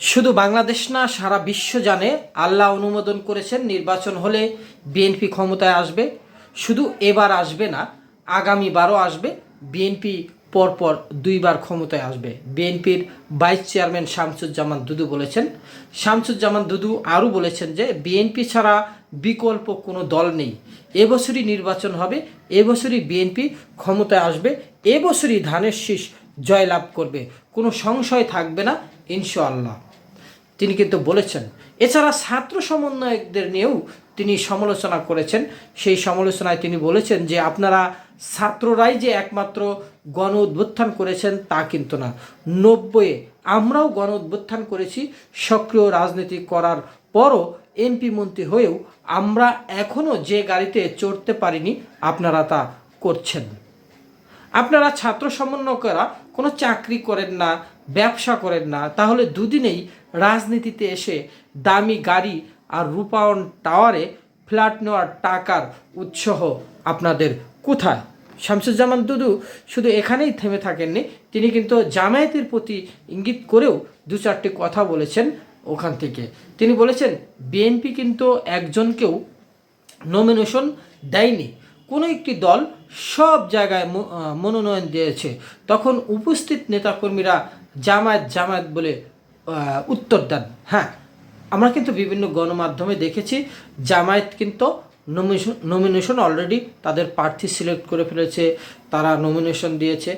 শুধু বাংলাদেশ না, সারা বিশ্ব জানে আল্লাহ অনুমোদন করেছেন নির্বাচন হলে বিএনপি ক্ষমতায় আসবে। শুধু এবার আসবে না, আগামী বারও আসবে। বিএনপি পরপর দুইবার ক্ষমতায় আসবে। বিএনপির ভাইস চেয়ারম্যান শামসুজ্জামান দুদু বলেছেন। শামসুজ্জামান দুদু আরও বলেছেন যে, বিএনপি ছাড়া বিকল্প কোনো দল নেই। এবছরই নির্বাচন হবে, এবছরই বিএনপি ক্ষমতায় আসবে, এবছরই ধানের শীষ জয়লাভ করবে। কোনো সংশয় থাকবে না, ইনশাআল্লাহ। তিনি কিন্তু বলেছেন। এছাড়া ছাত্র সমন্বয়কদের নিয়েও তিনি সমালোচনা করেছেন। সেই সমালোচনায় তিনি বলেছেন যে, আপনারা ছাত্ররাই যে একমাত্র গণ উদ্বোত্থান করেছেন তা কিন্তু না। নব্বইয়ে আমরাও গণ উদ্বোত্থান করেছি, সক্রিয় রাজনীতি করার পরও এমপি মন্ত্রী হয়েও আমরা এখনও যে গাড়িতে চড়তে পারিনি, আপনারা তা করছেন। আপনারা ছাত্র সমন্বয়করা কোনো চাকরি করেন না, ব্যবসা করেন না, তাহলে দুদিনেই রাজনীতিতে এসে দামি গাড়ি আর রূপায়ণ টাওয়ারে ফ্ল্যাট নেওয়ার টাকার উৎসাহ আপনাদের কোথায়? শামসুজ্জামান দুদু শুধু এখানেই থেমে থাকেননি, তিনি কিন্তু জামায়াতের প্রতি ইঙ্গিত করেও দু চারটি কথা বলেছেন ওখান থেকে। তিনি বলেছেন, বিএনপি কিন্তু একজনকেও নমিনেশন দেয়নি। কোনো একটি দল সব জায়গায় মনোনয়ন দিয়েছে। তখন উপস্থিত নেতাকর্মীরা জামায়াত জামায়াত বলে উত্তর দেন। হ্যাঁ আমরা কিন্তু বিভিন্ন গণমাধ্যমে দেখেছি, জামায়াত কিন্তু নমিনেশন নমিনেশন অলরেডি তাদের প্রার্থী সিলেক্ট করে ফেলেছে, তারা নমিনেশন দিয়েছে।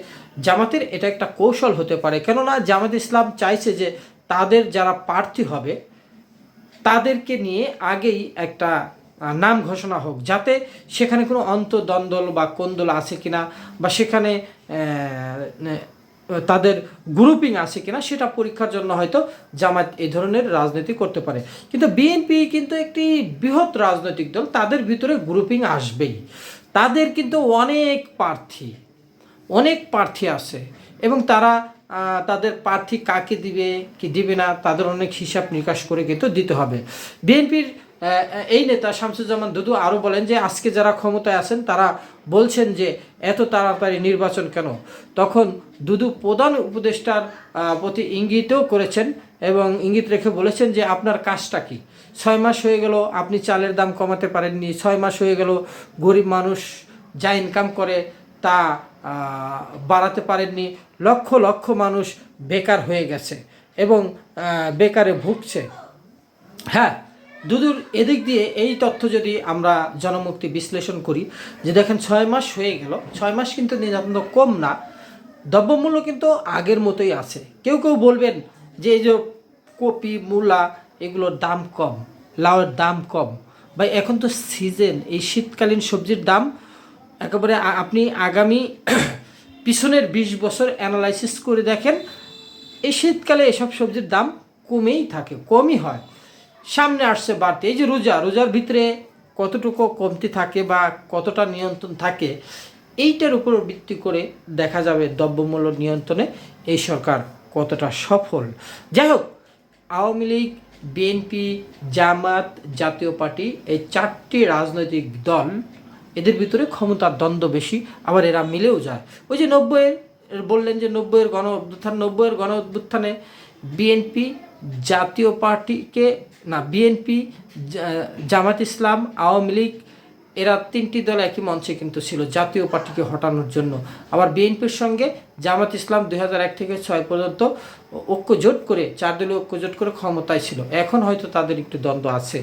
জামাতের এটা একটা কৌশল হতে পারে, কেননা জামাত ইসলাম চাইছে যে তাদের যারা প্রার্থী হবে, তাদেরকে নিয়ে আগেই একটা নাম ঘোষণা হোক, যাতে সেখানে কোনো অন্তদ্বন্দ্ব বা কোন্দল আছে কিনা, বা সেখানে তাদের গ্রুপিং আছে কিনা সেটা পরীক্ষার জন্য হয়তো জামাত এই ধরনের রাজনীতি করতে পারে। কিন্তু বিএনপি কিন্তু একটি বৃহৎ রাজনৈতিক দল, তাদের ভিতরে গ্রুপিং আসবেই। তাদের কিন্তু অনেক প্রার্থী অনেক প্রার্থী আছে এবং তারা তাদের প্রার্থী কাকে দিবে, কি দিবে না, তাদের অনেক হিসাব নিকাশ করে কিন্তু দিতে হবে। বিএনপির এই নেতা শামসুজ্জামান দুদু আরও বলেন যে, আজকে যারা ক্ষমতায় আছেন, তারা বলছেন যে, এত তাড়াতাড়ি নির্বাচন কেন? তখন দুদু প্রধান উপদেষ্টার প্রতি ইঙ্গিতও করেছেন এবং ইঙ্গিত রেখে বলেছেন যে, আপনার কাজটা কি? ছয় মাস হয়ে গেল, আপনি চালের দাম কমাতে পারেননি, ছয় মাস হয়ে গেল, গরিব মানুষ যা ইনকাম করে তা বাড়াতে পারেননি, লক্ষ লক্ষ মানুষ বেকার হয়ে গেছে এবং বেকারে ভুগছে। হ্যাঁ দুদুর, এদিক দিয়ে এই তথ্য যদি আমরা জনমুক্তি বিশ্লেষণ করি, যে দেখেন ছয় মাস হয়ে গেল, ছয় মাস কিন্তু নিতান্ত কম না, দ্রব্যমূল্য কিন্তু আগের মতোই আছে। কেউ কেউ বলবেন যে এই যে কপি, মূলা, এগুলোর দাম কম, লাউয়ের দাম কম। ভাই, এখন তো সিজন, এই শীতকালীন সবজির দাম একেবারে আপনি আগামী পিছনের বিশ বছর অ্যানালাইসিস করে দেখেন, এই শীতকালে এসব সবজির দাম কমেই থাকে, কমই হয়। সামনে আসছে বাড়তে। এই যে রোজা, রোজার ভিতরে কতটুকু কমতি থাকে বা কতটা নিয়ন্ত্রণ থাকে, এইটার উপর ভিত্তি করে দেখা যাবে দ্রব্যমূল্য নিয়ন্ত্রণে এই সরকার কতটা সফল। যাই হোক, আওয়ামী লীগ, বিএনপি, জামাত জাতীয় পার্টি, এই চারটি রাজনৈতিক দল, এদের ভিতরে ক্ষমতার দ্বন্দ্ব বেশি, আবার এরা মিলেও যায়। ওই যে নব্বইয়ের, বললেন যে নব্বইয়ের গণ অভ্যুত্থান নব্বইয়ের গণ অভ্যুত্থানে বিএনপি জাতীয় পার্টিকে না বিএনপি জামাত ইসলাম, আওয়ামী লীগ, এরা তিনটি দল একই মঞ্চে কিন্তু ছিল, জাতীয় পার্টিকে হটানোর জন্য। আবার বিএনপির সঙ্গে জামাত ইসলাম দুই এক থেকে ছয় পর্যন্ত ঐক্যজোট করে, চার দলীয় ঐক্যজোট করে ক্ষমতায় ছিল। এখন হয়তো তাদের একটু দ্বন্দ্ব আছে।